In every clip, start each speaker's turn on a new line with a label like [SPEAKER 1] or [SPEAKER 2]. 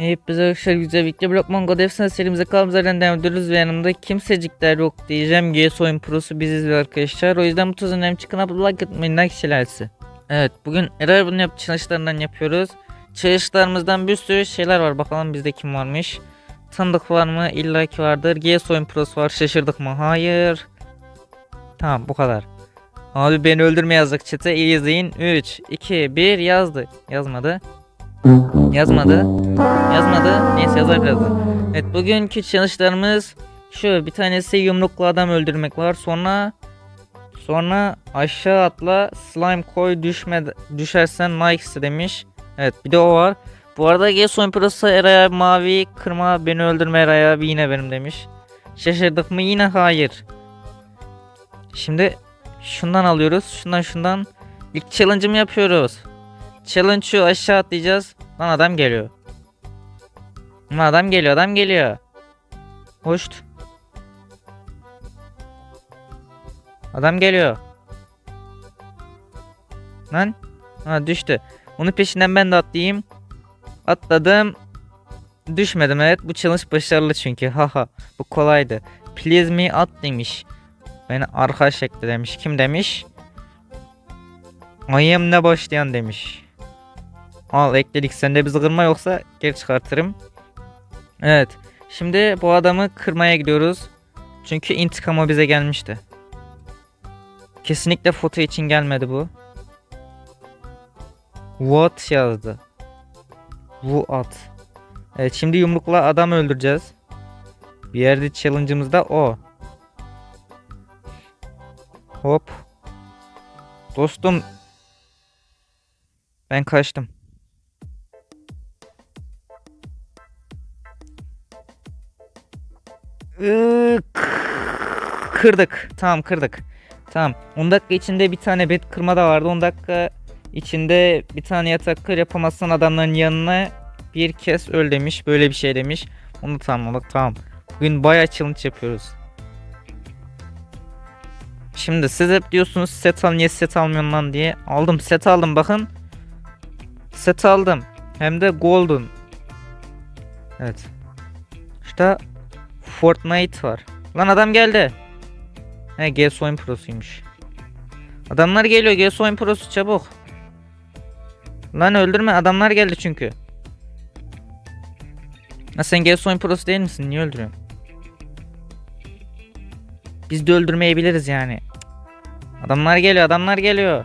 [SPEAKER 1] Hepinize arkadaşlar güzel birlikte Blockman God Efsane serimize kaldığımız yerden devam ediyoruz ve yanımda kimsecikler yok diyeceğim. GS Oyun Pro'su biziz arkadaşlar. O yüzden bu tarz önemli çıkan abla like atmayın like şeylersi. Evet bugün Eray bunu yap çalışlarından yapıyoruz. Çalışlarımızdan bir sürü şeyler var. Bakalım bizde kim varmış. Tanıdık var mı? İlla ki vardır. GS Oyun Pro'su var. Şaşırdık mı? Hayır. Tamam bu kadar. Abi beni öldürme yazdık chat'e. İyi izleyin. 3, 2, 1 yazdı. Yazmadı. Yazmadı. Yazmadı. Neyse yazar birazdan. Evet bugünkü challenge'larımız şu bir tanesi yumruklu adam öldürmek var. Sonra sonra aşağı atla slime koy düşme düşersen Nike'sı demiş. Evet bir de o var. Bu arada Geson Pro'su Eray'a mavi kırma beni öldürme Eray'a bir yine benim demiş. Şaşırdık mı yine hayır. Şimdi şundan alıyoruz. Şundan şundan. İlk challenge'ımı yapıyoruz. Challenge şu aşağı atlayacağız. Lan adam geliyor. Lan adam geliyor adam geliyor. Hoşt. Adam geliyor. Lan. Ha düştü. Onun peşinden ben de atlayayım. Atladım. Düşmedim evet bu challenge başarılı çünkü haha bu kolaydı. Please me at demiş. Beni arkadaş ekle demiş. Kim demiş? I am ne başlayan demiş. Al ekledik. Sende bir kırma yoksa geri çıkartırım. Evet. Şimdi bu adamı kırmaya gidiyoruz. Çünkü intikamı bize gelmişti. Kesinlikle foto için gelmedi bu. What yazdı. Bu at. Evet şimdi yumrukla adam öldüreceğiz. Bir yerde challenge'ımız da o. Hop. Dostum. Ben kaçtım. Kırdık. Tamam kırdık. Tamam. 10 dakika içinde bir tane bed kırma da vardı. 10 dakika içinde bir tane yatak kır yapamazsan adamların yanına bir kez öl demiş. Böyle bir şey demiş. Onu tamamladık. Tamam. Bugün bayağı challenge yapıyoruz. Şimdi siz hep diyorsunuz set al niye set almıyorsun lan diye. Aldım set aldım bakın. Set aldım. Hem de golden. Evet. İşte Fortnite var. Lan adam geldi. He GS Oyun Pro'suymuş. Adamlar geliyor GS Oyun Pro'su çabuk. Lan öldürme adamlar geldi çünkü. Ha sen GS Oyun Pro'su değil misin? Niye öldürüyorsun? Biz de öldürmeyebiliriz yani. Adamlar geliyor adamlar geliyor.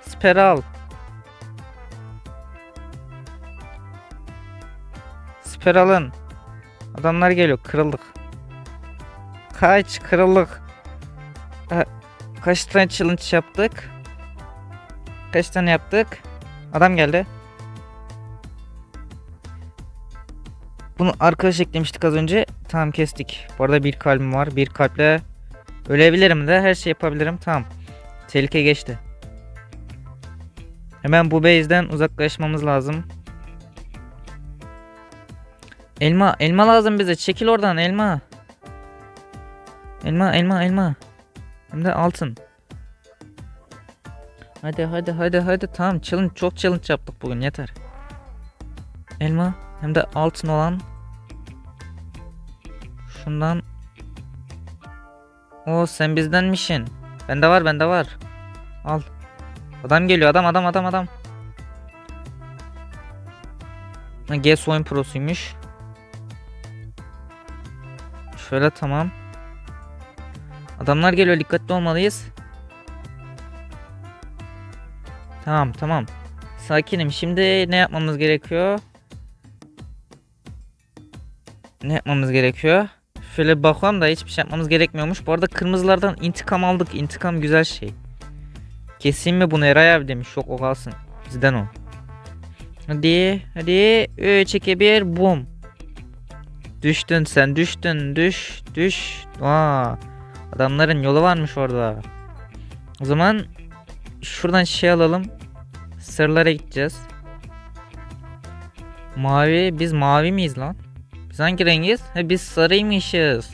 [SPEAKER 1] Siper al. Siper alın. Adamlar geliyor kırıldık. Kaç kırıldık. Kaç tane challenge yaptık? Kaç tane yaptık? Adam geldi. Bunu arkadaş eklemiştik az önce. Tamam kestik. Bu arada bir kalbim var. Bir kalple ölebilirim de her şey yapabilirim. Tamam. Tehlike geçti. Hemen bu base'den uzaklaşmamız lazım. Elma, elma lazım bize. Çekil oradan elma. Elma, elma, elma. Hem de altın. Hadi hadi hadi hadi tamam challenge çok challenge yaptık bugün yeter. Elma hem de altın olan. Şundan. O sen bizdenmişsin. Bende var bende var. Al. Adam geliyor adam adam adam adam. GS oyun prosuymuş. Şöyle tamam. Adamlar geliyor dikkatli olmalıyız. Tamam tamam. Sakinim. Şimdi ne yapmamız gerekiyor? Ne yapmamız gerekiyor? Şöyle bakalım da hiçbir şey yapmamız gerekmiyormuş. Bu arada kırmızılardan intikam aldık. İntikam güzel şey. Keseyim mi bunu Eray abi demiş. Yok o kalsın. Bizden o. Hadi hadi 3 2 1 bum. Düştün sen düştün düş düş. Aa, adamların yolu varmış orada. O zaman şuradan şey alalım. Sırlara gideceğiz. Mavi biz mavi miyiz lan? Biz hangi rengiz? He biz sarıymışız.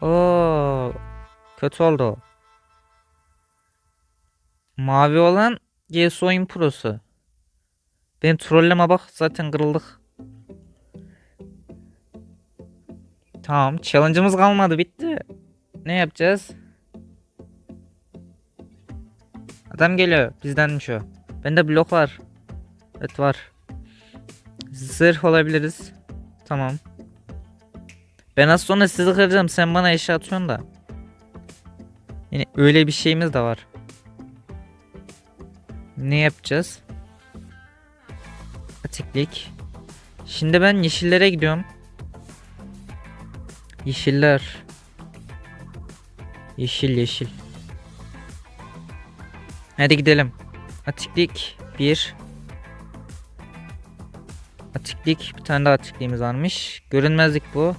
[SPEAKER 1] Oo, kötü oldu. Mavi olan GS Oyun Pro'su. Benim trolleme bak zaten kırıldık. Tamam. Challenge'ımız kalmadı. Bitti. Ne yapacağız? Adam geliyor. Bizdenmiş o. Bende blok var. Evet var. Zırh olabiliriz. Tamam. Ben az sonra sizi kıracağım. Sen bana eşya atıyorsun da. Yani öyle bir şeyimiz de var. Ne yapacağız? Atiklik. Şimdi ben yeşillere gidiyorum. Yeşiller. Yeşil yeşil. Hadi gidelim. Atiklik 1. Atiklik bir tane daha atikliğimiz varmış. Görünmezlik bu.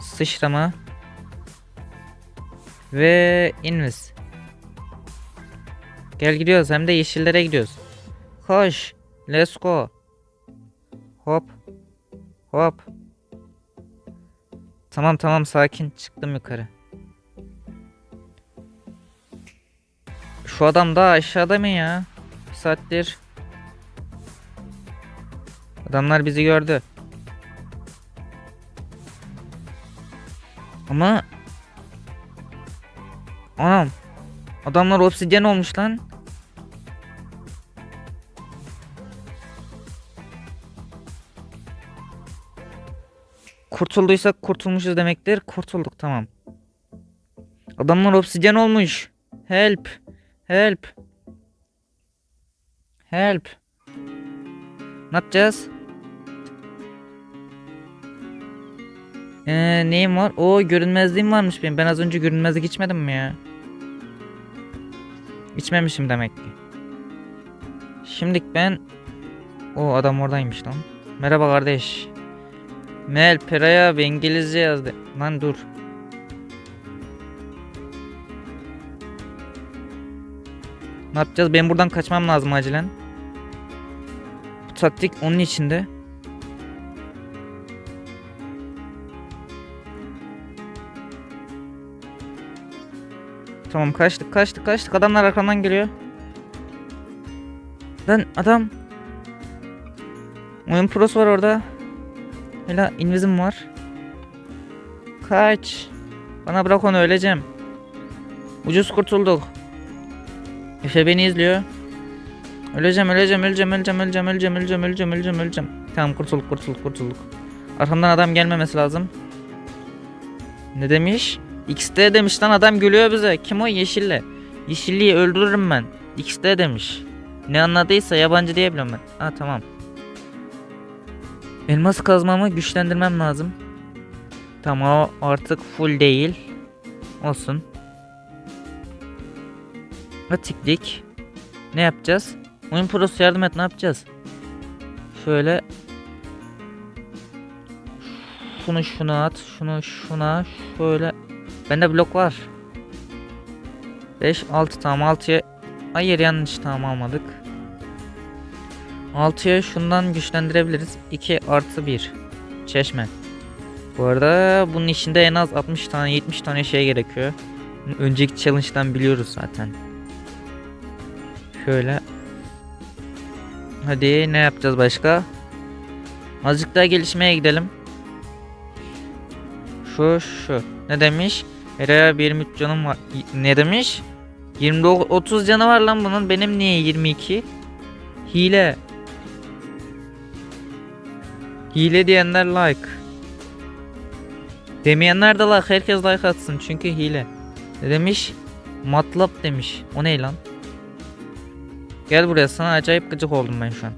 [SPEAKER 1] Sıçrama. Ve invis. Gel gidiyoruz hem de yeşillere gidiyoruz. Koş. Let's go. Hop. Hop. Tamam tamam sakin çıktım yukarı. Şu adam daha aşağıda mı ya? Bir saattir. Adamlar bizi gördü. Ama Anam. Adamlar obsidyen olmuş lan. Kurtulduysak kurtulmuşuz demektir. Kurtulduk tamam. Adamlar obsidyen olmuş. Help. Help. Help. Ne yapacağız? Ee, neyim var? O görünmezliğim varmış benim. Ben az önce görünmezlik içmedim mi ya? İçmemişim demek ki. Şimdilik ben... O adam oradaymış lan. Merhaba kardeş. Mel Pera'ya abi İngilizce yazdı. Lan dur. Ne yapacağız? Ben buradan kaçmam lazım acilen. Bu taktik onun içinde. Tamam kaçtık kaçtık kaçtık. Adamlar arkamdan geliyor. Lan adam. Oyun prosu var orada. Hala invisim var. Kaç. Bana bırak onu öleceğim. Ucuz kurtulduk. Efe beni izliyor. Öleceğim öleceğim öleceğim öleceğim öleceğim öleceğim öleceğim öleceğim öleceğim öleceğim. Tamam kurtulduk kurtulduk kurtulduk. Arkamdan adam gelmemesi lazım. Ne demiş? XD demiş lan adam gülüyor bize. Kim o yeşille? Yeşilliyi öldürürüm ben. XD demiş. Ne anladıysa yabancı diyebiliyorum ben. Ha tamam. Elmas kazmamı güçlendirmem lazım. Tamam artık full değil. Olsun. Atiklik. Ne yapacağız? Oyun prosu yardım et ne yapacağız? Şöyle. Şunu şuna at. Şunu şuna. Şöyle. Bende blok var. 5 6 tamam 6'ya. Hayır yanlış tamam almadık. 6'ya şundan güçlendirebiliriz. 2 artı 1. Çeşme. Bu arada bunun içinde en az 60 tane 70 tane şey gerekiyor. Önceki challenge'dan biliyoruz zaten. Şöyle. Hadi ne yapacağız başka? Azıcık daha gelişmeye gidelim. Şu şu. Ne demiş? Heraya 23 canım var. Ne demiş? 29 30 canı var lan bunun. Benim niye 22? Hile. Hile diyenler like. Demeyenler de like. Herkes like atsın. Çünkü hile. Demiş? Matlab demiş. O ne lan? Gel buraya sana acayip gıcık oldum ben şu an.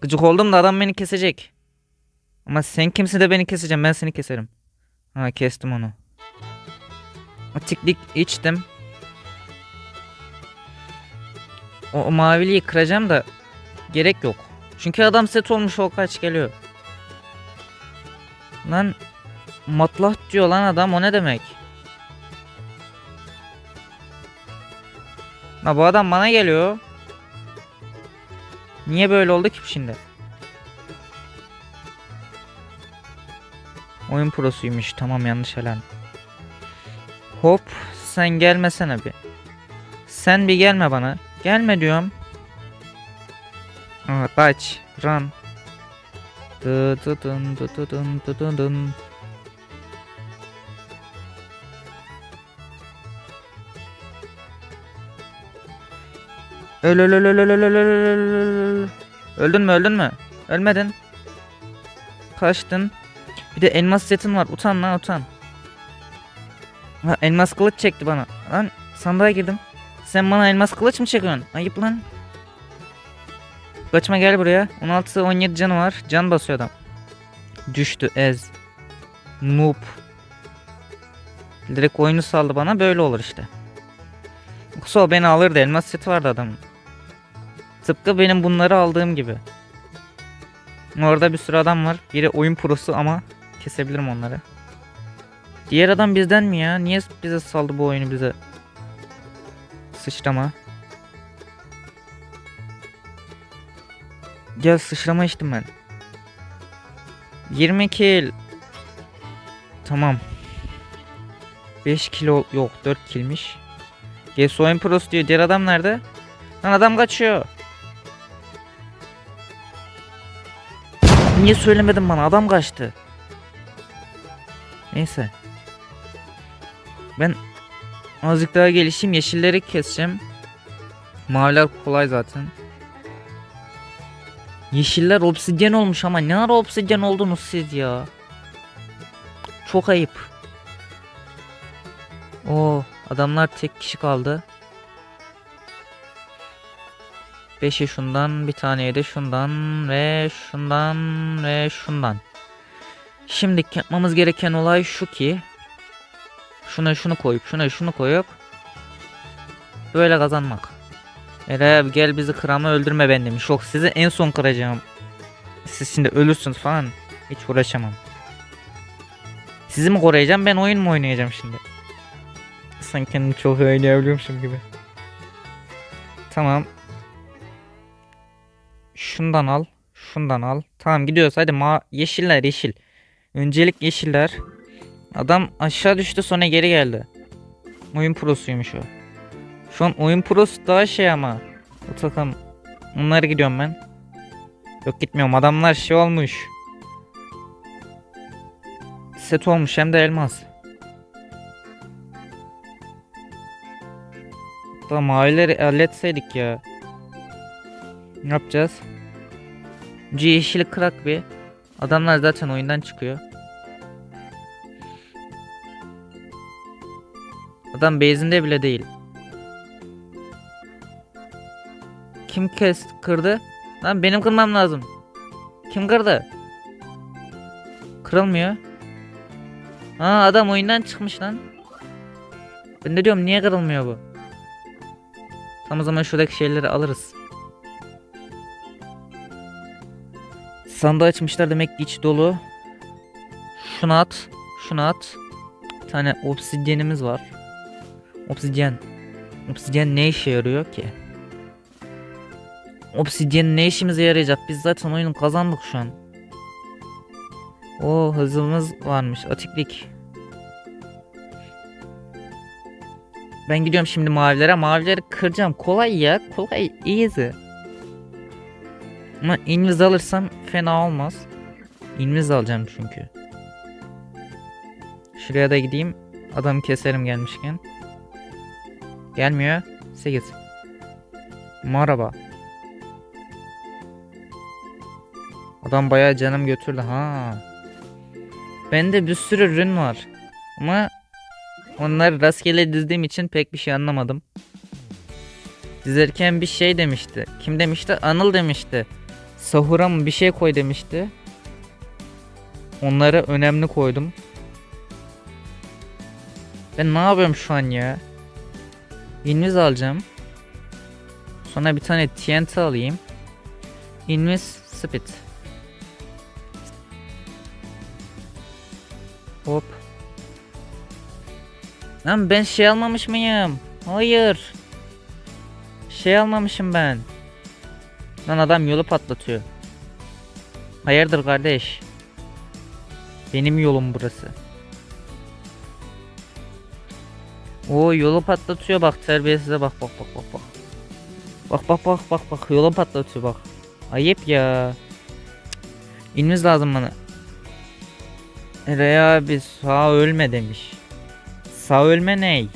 [SPEAKER 1] Gıcık oldum da adam beni kesecek. Ama sen kimsin de beni keseceğim ben seni keserim. Ha kestim onu. Atiklik içtim. O, o maviliği kıracağım da gerek yok. Çünkü adam set olmuş o kaç geliyor. Lan matlah diyor lan adam o ne demek? Ha bu adam bana geliyor. Niye böyle oldu ki şimdi? Oyun prosuymuş. Tamam yanlış helen. Hop sen gelmesene bir. Sen bir gelme bana. Gelme diyorum. Aha kaç. Run. Dı dı dın dı dı dın. Öl öl öl öl öl öl öl öl Öldün mü öldün mü? Ölmedin. Kaçtın. Bir de elmas setim var. Utan lan utan. Ha, elmas kılıç çekti bana. Lan sandığa girdim. Sen bana elmas kılıç mı çekiyorsun? Ayıp lan. Kaçma gel buraya. 16-17 canı var. Can basıyor adam. Düştü ez. Noob. Direkt oyunu saldı bana. Böyle olur işte. Yoksa o beni alırdı. Elmas seti vardı adamın. Tıpkı benim bunları aldığım gibi. Orada bir sürü adam var. Biri oyun prosu ama kesebilirim onları. Diğer adam bizden mi ya? Niye bize saldı bu oyunu bize? Sıçrama. Gel sıçrama içtim ben. 20 kill. Tamam. 5 kilo yok 4 killmiş. Guess oyun pros diyor. Diğer adam nerede? Lan adam kaçıyor. Niye söylemedin bana? Adam kaçtı. Neyse. Ben azıcık daha gelişeyim. Yeşilleri keseceğim. Maviler kolay zaten. Yeşiller obsidyen olmuş ama ne ara obsidyen oldunuz siz ya? Çok ayıp. Oo, adamlar tek kişi kaldı. 5'e şundan, bir taneye de şundan ve şundan ve şundan. Şimdi yapmamız gereken olay şu ki şuna şunu koyup şuna şunu koyup böyle kazanmak. Ere gel bizi kırama öldürme ben demiş. Yok sizi en son kıracağım. Siz şimdi ölürsünüz falan. Hiç uğraşamam. Sizi mi koruyacağım ben oyun mu oynayacağım şimdi? Sanki kendimi çok oynayabiliyormuşum gibi. Tamam. Şundan al. Şundan al. Tamam gidiyoruz hadi ma yeşiller yeşil. Öncelik yeşiller. Adam aşağı düştü sonra geri geldi. Oyun prosuymuş o. Şu an oyun prosu daha şey ama. Takım. Onlara gidiyorum ben. Yok gitmiyorum. Adamlar şey olmuş. Set olmuş hem de elmas. Tamam mavileri halletseydik ya. Ne yapacağız? Önce yeşili kırak bir. Adamlar zaten oyundan çıkıyor. Adam base'inde bile değil. Kim kes kırdı? Lan benim kırmam lazım. Kim kırdı? Kırılmıyor. Aa adam oyundan çıkmış lan. Ben de diyorum niye kırılmıyor bu? Tam o zaman şuradaki şeyleri alırız. Sandığı açmışlar demek ki iç dolu. Şunu at. Şunu at. Bir tane obsidyenimiz var. Obsidyen. Obsidyen ne işe yarıyor ki? Obsidyen ne işimize yarayacak? Biz zaten oyunu kazandık şu an. O hızımız varmış. Atiklik. Ben gidiyorum şimdi mavilere. Mavileri kıracağım. Kolay ya. Kolay. Easy. Ama inviz alırsam fena olmaz. İnviz alacağım çünkü. Şuraya da gideyim. Adamı keserim gelmişken. Gelmiyor. 8. Merhaba. Adam bayağı canım götürdü ha. Bende bir sürü ürün var. Ama onları rastgele dizdiğim için pek bir şey anlamadım. Dizerken bir şey demişti. Kim demişti? Anıl demişti. Sahura mı bir şey koy demişti. Onları önemli koydum. Ben ne yapıyorum şu an ya? Invis alacağım. Sonra bir tane TNT alayım. Invis Speed. Hop. Lan ben şey almamış mıyım? Hayır. Şey almamışım ben. Lan adam yolu patlatıyor. Hayırdır kardeş? Benim yolum burası. O yolu patlatıyor bak terbiyesize bak bak bak bak bak. Bak bak bak bak bak yolu patlatıyor bak. Ayıp ya. Cık. İnimiz lazım bana. Ere abi sağ ölme demiş. Sağ ölme ney?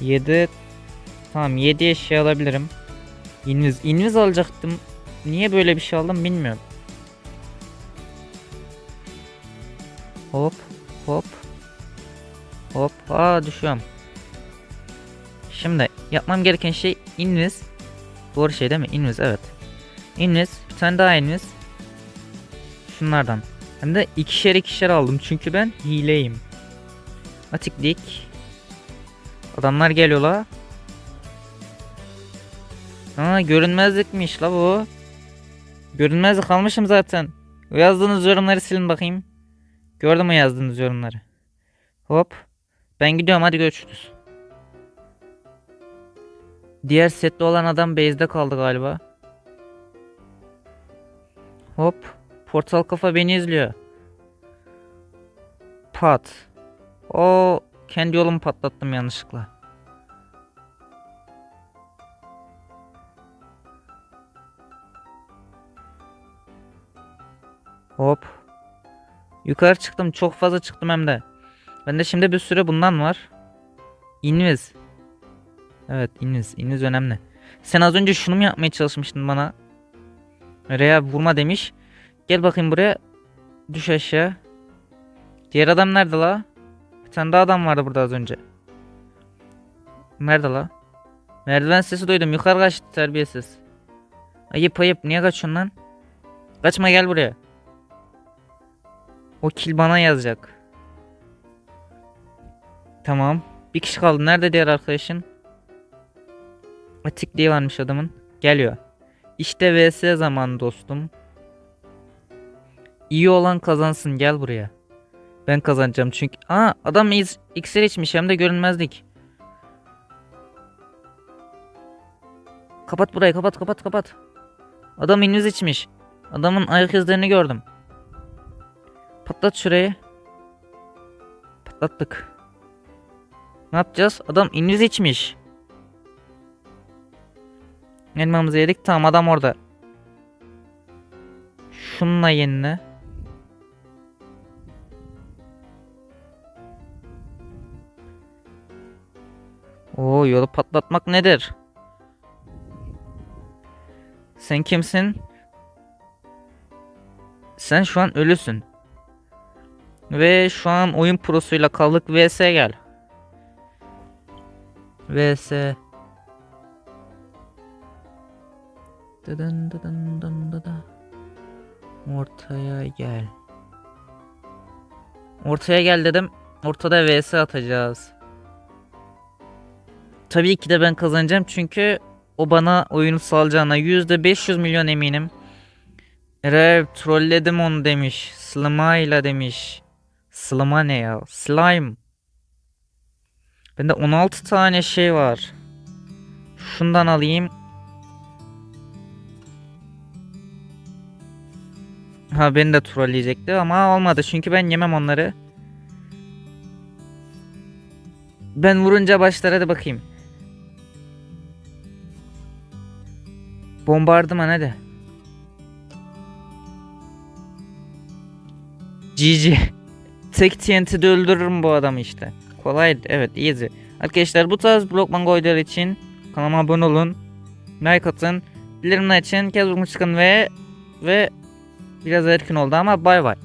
[SPEAKER 1] 7 Tamam 7 eşya alabilirim. İnviz, inviz alacaktım. Niye böyle bir şey aldım bilmiyorum. Hop hop. Hop. Aa düşüyorum. Şimdi yapmam gereken şey inviz. Doğru şey değil mi? Inviz evet. Inviz. Bir tane daha inviz. Şunlardan. Hem de ikişer ikişer aldım çünkü ben hileyim. Atik dik. Adamlar geliyorlar. Aa görünmezlikmiş la bu. Görünmezlik almışım zaten. Yazdığınız yorumları silin bakayım. Gördüm o yazdığınız yorumları. Hop. Ben gidiyorum hadi görüşürüz. Diğer sette olan adam base'de kaldı galiba. Hop. Portal kafa beni izliyor. Pat. O kendi yolumu patlattım yanlışlıkla. Hop. Yukarı çıktım. Çok fazla çıktım hem de. Bende şimdi bir sürü bundan var. İnviz. Evet inviz. İnviz önemli. Sen az önce şunu mu yapmaya çalışmıştın bana? Reya vurma demiş. Gel bakayım buraya. Düş aşağı. Diğer adam nerede la? Bir tane daha adam vardı burada az önce. Nerede la? Merdiven sesi duydum. Yukarı kaçtı terbiyesiz. Ayıp ayıp. Niye kaçıyorsun lan? Kaçma gel buraya. O kill bana yazacak. Tamam. Bir kişi kaldı. Nerede diğer arkadaşın? Atik diye varmış adamın. Geliyor. İşte vs zamanı dostum. İyi olan kazansın gel buraya. Ben kazanacağım çünkü. Aa adam iz- iksir içmiş hem de görünmezlik. Kapat burayı kapat kapat kapat. Adam inviz içmiş. Adamın ayak izlerini gördüm. Patlat şurayı. Patlattık. Ne yapacağız? Adam inviz içmiş. Elmamızı yedik. Tamam adam orada. Şununla yenile. Oo yolu patlatmak nedir? Sen kimsin? Sen şu an ölüsün. Ve şu an oyun prosuyla kaldık vs gel. vs. Dıdın dıdın dın dıda. Ortaya gel. Ortaya gel dedim. Ortada vs atacağız. Tabii ki de ben kazanacağım çünkü o bana oyunu salacağına %500 milyon eminim. Rev trolledim onu demiş. Slime'ıyla demiş. Slime ne ya? Slime. Bende 16 tane şey var. Şundan alayım. Ha beni de trolleyecekti ama olmadı çünkü ben yemem onları. Ben vurunca başlar hadi bakayım. Bombardıman hadi. GG. Tek TNT'de öldürürüm bu adamı işte. Kolaydı evet easy. Arkadaşlar bu tarz Blockman videoları için kanalıma abone olun. Like atın. Bildirimler için kez çıkın ve ve biraz erken oldu ama bay bay.